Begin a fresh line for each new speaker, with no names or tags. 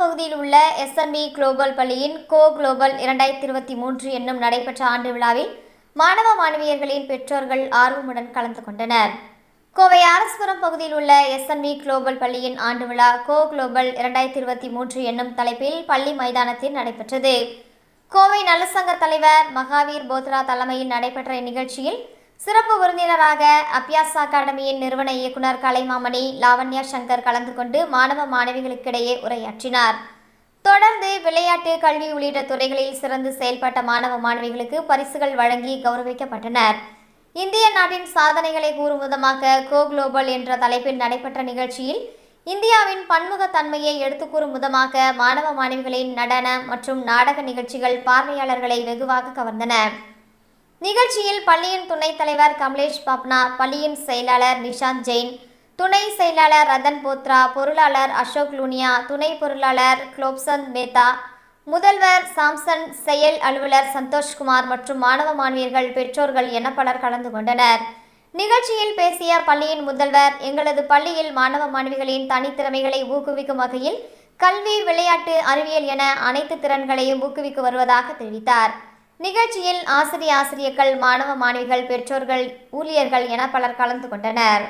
பகுதியில் உள்ள SNP global பள்ளியின் கோ குளோபல் இரண்டாயிரத்தி இருபத்தி மூன்று என்னும் நடைபெற்ற ஆண்டு விழாவில் மாணவ மாணவியர்களின் பெற்றோர்கள் ஆர்வமுடன் கலந்து கொண்டனர். கோவை ஆரஸ்புரம் பகுதியில் உள்ள எஸ்என்பி குளோபல் பள்ளியின் ஆண்டு விழா கோ குளோபல் இரண்டாயிரத்தி இருபத்தி மூன்று என்னும் தலைப்பில் பள்ளி மைதானத்தில் நடைபெற்றது. கோவை நலசங்க தலைவர் மகாவீர் போத்ரா தலைமையில் நடைபெற்ற இந்நிகழ்ச்சியில் சிறப்பு விருந்தினராக அபியாஸ் அகாடமியின் நிறுவன இயக்குனர் கலைமாமணி லாவண்யா சங்கர் கலந்து கொண்டு மாணவ மாணவிகளுக்கிடையே உரையாற்றினார். தொடர்ந்து விளையாட்டு கல்வி உள்ளிட்ட துறைகளில் சிறந்து செயல்பட்ட மாணவ மாணவிகளுக்கு பரிசுகள் வழங்கி கௌரவிக்கப்பட்டனர். இந்திய நாட்டின் சாதனைகளை கூறும் விதமாக கோ குளோபல் என்ற தலைப்பில் நடைபெற்ற நிகழ்ச்சியில் இந்தியாவின் பன்முகத்தன்மையை எடுத்துக்கூறும் விதமாக மாணவ மாணவிகளின் நடன மற்றும் நாடக நிகழ்ச்சிகள் பார்வையாளர்களை வெகுவாக கவர்ந்தன. நிகழ்ச்சியில் பள்ளியின் துணைத் தலைவர் கமலேஷ் பாப்னா பள்ளியின் செயலாளர் நிஷாந்த் ஜெயின் துணை செயலாளர் ரதன் போத்ரா பொருளாளர் அசோக் லூனியா துணை பொருளாளர் குலோப்சந்த் மேத்தா முதல்வர் சாம்சன் செயல் அலுவலர் சந்தோஷ்குமார் மற்றும் மாணவ மாணவியர்கள் பெற்றோர்கள் என பலர் கலந்து கொண்டனர். நிகழ்ச்சியில் பேசிய பள்ளியின் முதல்வர் எங்களது பள்ளியில் மாணவ மாணவிகளின் தனித்திறமைகளை ஊக்குவிக்கும் வகையில் கல்வி விளையாட்டு அறிவியல் என அனைத்து திறன்களையும் ஊக்குவிக்க வருவதாக தெரிவித்தார். நிகழ்ச்சியில் ஆசிரிய ஆசிரியர்கள் மாணவ மாணவிகள் பெற்றோர்கள் ஊழியர்கள் என பலர் கலந்து கொண்டனர்.